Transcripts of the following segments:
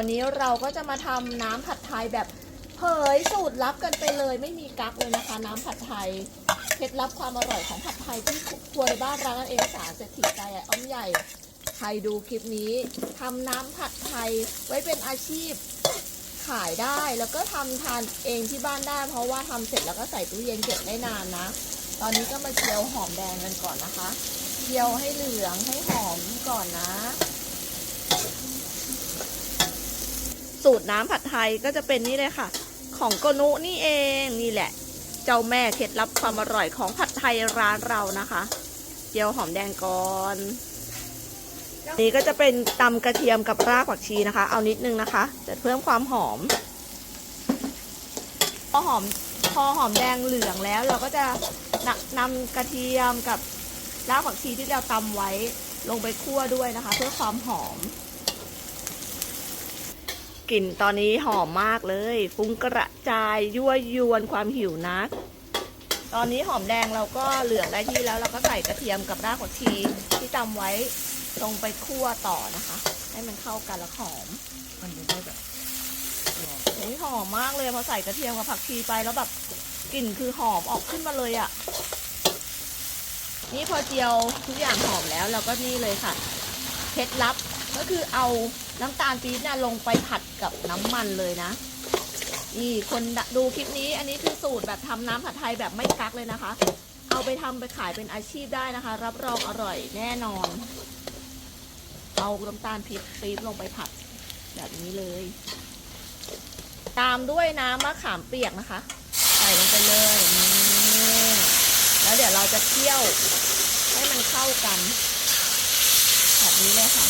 วันนี้เราก็จะมาทำน้ำผัดไทยแบบเผยสูตรลับกันไปเลย ไม่มีกั๊กเลยนะคะ น้ำผัดไทยเคล็ดลับความอร่อยของผัดไทยที่ครัวในบ้านร้านั่นเองสารเศรษฐีใจอ้อมใหญ่ใครดูคลิปนี้ทำน้ำผัดไทยไว้เป็นอาชีพขายได้ แล้วก็ทำทานเองที่บ้านได้ เพราะว่าทำเสร็จแล้วก็ใส่ตู้เย็นเก็บได้นานนะ ตอนนี้ก็มาเจียวหอมแดงกันก่อนนะคะเจียวให้เหลืองให้หอมก่อนนะ สูตรน้ำผัดไทยก็จะเป็นนี่เลยค่ะ ของโกนุนี่เองนี่แหละ เจ้าแม่เคล็ดลับความอร่อยของผัดไทยร้านเรานะคะเจียวหอมแดงก่อนนี่ก็จะเป็นตำกระเทียมกับรากผักชีนะคะ เอานิดนึงนะคะ จะเพิ่มความหอม พอหอมพอหอมแดงเหลืองแล้ว เราก็จะนนำกระเทียมกับรากผักชีที่เราตำไว้ลงไปคั่วด้วยนะคะ เพื่อความหอม กลิ่นตอนนี้หอมมากเลย ฟุ้งกระจายยั่วยวนความหิวนัก ตอนนี้หอมแดงเราก็เหลืองได้ที่แล้วเราก็ใส่กระเทียมกับรากผักชีที่ตำไว้ลงไปคั่วต่อนะคะ ให้มันเข้ากันแล้วหอมมันจะได้แบบโอ้ยหอมมากเลยพอใส่กระเทียมกับผักชีไปแล้วแบบกลิ่นคือหอมออกขึ้นมาเลยอะ่ะ นี่พอเจียวทุกอย่างหอมแล้วเราก็นี่เลยค่ะ เคล็ดลับก็คือเอา น้ำตาลปี๊บเนี่ยลงไปผัดกับน้ำมันเลยนะนี่คนดูคลิปนี้อันนี้คือสูตรแบบทำน้ำผัดไทยแบบไม่กักเลยนะคะ เอาไปทำไปขายเป็นอาชีพได้นะคะ รับรองอร่อยแน่นอน เอาน้ำตาลปี๊บปี๊บลงไปผัดแบบนี้เลย ตามด้วยน้ำมะขามเปียกนะคะ ใส่ลงไปเลยนี่แล้วเดี๋ยวเราจะเคี่ยวให้มันเข้ากัน แบบนี้เลยค่ะ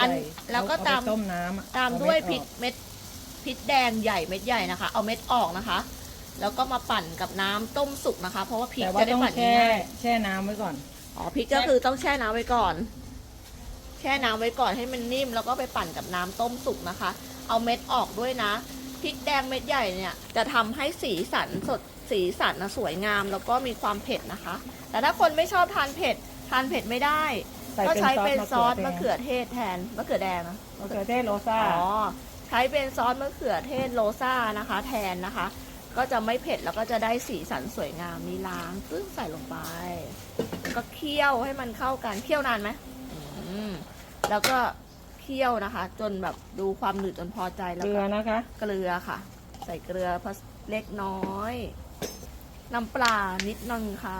อันใส่แล้วก็เอตามไปต้มน้ำอะตามเอด้วยเดพริกออกเม็ดพริกแดงใหญ่เม็ดใหญ่นะคะ เอาเม็ดออกนะคะ แล้วก็มาปั่นกับน้ำต้มสุกนะคะ เพราะว่าพริกแต่ว่าจะได้ต้องปั่นแช่ง่ายแช่น้ำไว้ก่อนอ๋อพริกก็คือต้องแช่น้ำไว้ก่อน แช่น้ำไว้ก่อนให้มันนิ่ม แล้วก็ไปปั่นกับน้ำต้มสุกนะคะ เอาเม็ดออกด้วยนะพริกแดงเม็ดใหญ่เนี่ยจะทำให้สีสันสดสีสันนะสวยงาม แล้วก็มีความเผ็ดนะคะ แต่ถ้าคนไม่ชอบทานเผ็ดทานเผ็ดไม่ได้ใส่ ก็เป็นใช้เป็นซอสซอสมะมะเขืเขืออเทศแทนมะเขือแดงนะมะเขือเทศโรซ่าอ๋อใช้เป็นซอสมะเขือเทศโรซ่านะคะ แทนนะคะ ก็จะไม่เผ็ดแล้วก็จะได้สีสันสวยงามมีล้างปึ้งใส่ลงไป ก็เคี่ยวให้มันเข้ากันเคี่ยวนานไหมอืมแล้วก็เคี่ยวนะคะ จนแบบดูความหนืดจนพอใจแล้วเกลืก็อนะคะ เกลือค่ะ ใส่เกลือพอเล็กน้อย น้ำปลานิดนึงค่ะ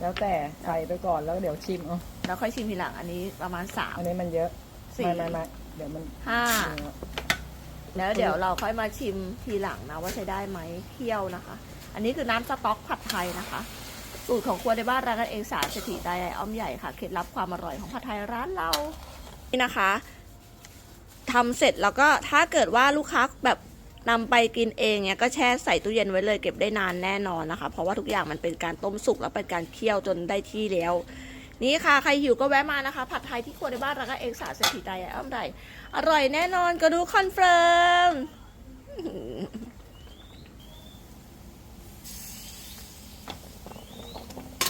แล้วแต่ใส่ไปก่อนแล้วเดี๋ยวชิมเอาแล้วค่อยชิมทีหลังอันนี้ประมาณสาม อันนี้มันเยอะสี่ ไม่ไม่ไม่เดี๋ยวมันห้าเนื้อแล้วเดี๋ยวเราค่อยมาชิมทีหลังนะว่าใช้ได้ไหมเคี่ยวนะคะ อันนี้คือน้ำสต๊อกผัดไทยนะคะ สูตรของครัวในบ้านร้านกันเองสารเศรษฐีได้อ้อมใหญ่ค่ะ เคล็ดลับความอร่อยของผัดไทยร้านเรา นี่นะคะทำเสร็จแล้วก็ถ้าเกิดว่าลูกค้าแบบ นำไปกินเองเนี่ยก็แช่ใส่ตู้เย็นไว้เลยเก็บได้นานแน่นอนนะคะ เพราะว่าทุกอย่างมันเป็นการต้มสุกแล้วเป็นการเคี่ยวจนได้ที่แล้วนี่ค่ะ ใครหิวก็แวะมานะคะ ผัดไทยที่ครัวในบ้านร้ากันเองสารเศรษฐีใจอ้อมใหญ่อร่อยแน่นอนก็ดูคอนเฟิร์ม